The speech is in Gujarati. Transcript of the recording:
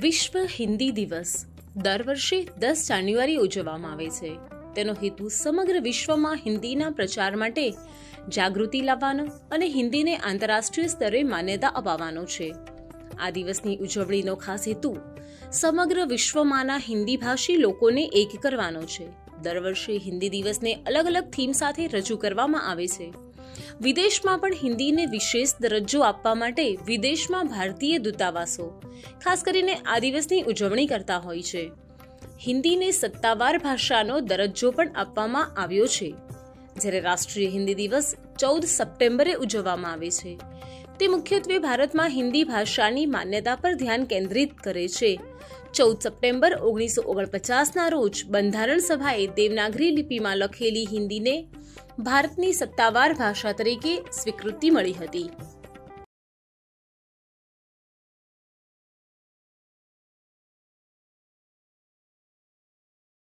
વિશ્વ હિન્દી દિવસ દર વર્ષે દસ જાન્યુઆરી ઉજવવામાં આવે છે. તેનો હેતુ સમગ્ર વિશ્વમાં હિન્દીના પ્રચાર માટે જાગૃતિ લાવવાનો અને હિન્દીને આંતરરાષ્ટ્રીય સ્તરે માન્યતા અપાવવાનો છે. આ દિવસની ઉજવણીનો ખાસ હેતુ સમગ્ર વિશ્વમાંના હિન્દી ભાષી લોકોને એક કરવાનો છે. દર વર્ષે હિન્દી દિવસને અલગ અલગ થીમ સાથે રજૂ કરવામાં આવે છે. વિદેશમાં પણ હિન્દીને વિશેષ દરજ્જો આપવા માટે વિદેશમાં ભારતીય દૂતાવાસો, ખાસ કરીને આ દિવસની ઉજવણી કરતા હોય છે. હિન્દીને સત્તાવાર ભાષાનો દરજ્જો પણ આપવામાં આવ્યો છે. જ્યારે રાષ્ટ્રીય હિન્દી દિવસ ચૌદ સપ્ટેમ્બરે ઉજવવામાં આવે છે તે મુખ્યત્વે ભારતમાં હિન્દી ભાષાની માન્યતા પર ધ્યાન કેન્દ્રિત કરે છે. ચૌદ સપ્ટેમ્બર ઓગણીસો ઓગણપચાસના રોજ બંધારણ સભાએ દેવનાગરી લિપિમાં લખેલી હિન્દીને ભારતની સત્તાવાર ભાષા તરીકે સ્વીકૃતિ મળી હતી.